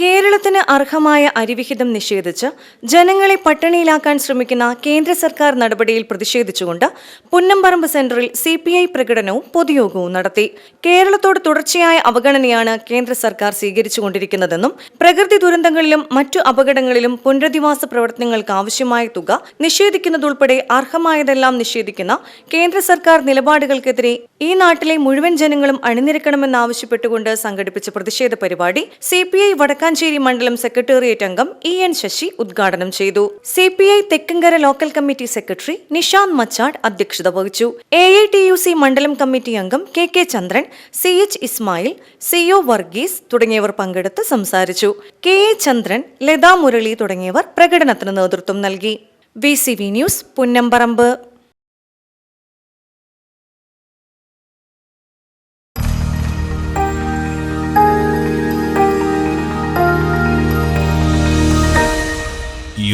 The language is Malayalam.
കേരളത്തിന് അർഹമായ അരിവിഹിതം നിഷേധിച്ച് ജനങ്ങളെ പട്ടിണിയിലാക്കാൻ ശ്രമിക്കുന്ന കേന്ദ്ര സർക്കാർ നടപടിയിൽ പ്രതിഷേധിച്ചുകൊണ്ട് പുന്നമ്പറമ്പ് സെന്ററിൽ സി പി ഐ പ്രകടനവും പൊതുയോഗവും നടത്തി. കേരളത്തോട് തുടർച്ചയായ അവഗണനയാണ് കേന്ദ്ര സർക്കാർ സ്വീകരിച്ചുകൊണ്ടിരിക്കുന്നതെന്നും പ്രകൃതി ദുരന്തങ്ങളിലും മറ്റു അപകടങ്ങളിലും പുനരധിവാസ പ്രവർത്തനങ്ങൾക്ക് ആവശ്യമായ തുക നിഷേധിക്കുന്നതുൾപ്പെടെ അർഹമായതെല്ലാം നിഷേധിക്കുന്ന കേന്ദ്ര സർക്കാർ നിലപാടുകൾക്കെതിരെ ഈ നാട്ടിലെ മുഴുവൻ ജനങ്ങളും അണിനിരക്കണമെന്നാവശ്യപ്പെട്ടുകൊണ്ട് സംഘടിപ്പിച്ച പ്രതിഷേധ പരിപാടി സി പി ഐ വടക്കാഞ്ചേരി മണ്ഡലം സെക്രട്ടേറിയറ്റ് അംഗം ഇ എൻ ശശി ഉദ്ഘാടനം ചെയ്തു. C P I Thekkankara local committee secretary Nishanth Machad അധ്യക്ഷത വഹിച്ചു. A I T U C മണ്ഡലം കമ്മിറ്റി അംഗം K K Chandran C H Ismail C O Varghese തുടങ്ങിയവർ പങ്കെടുത്ത് സംസാരിച്ചു. കെ എ ചന്ദ്രൻ ലതാ മുരളി തുടങ്ങിയവർ പ്രകടനത്തിന് നേതൃത്വം നൽകി. V C V news Punnamparambu.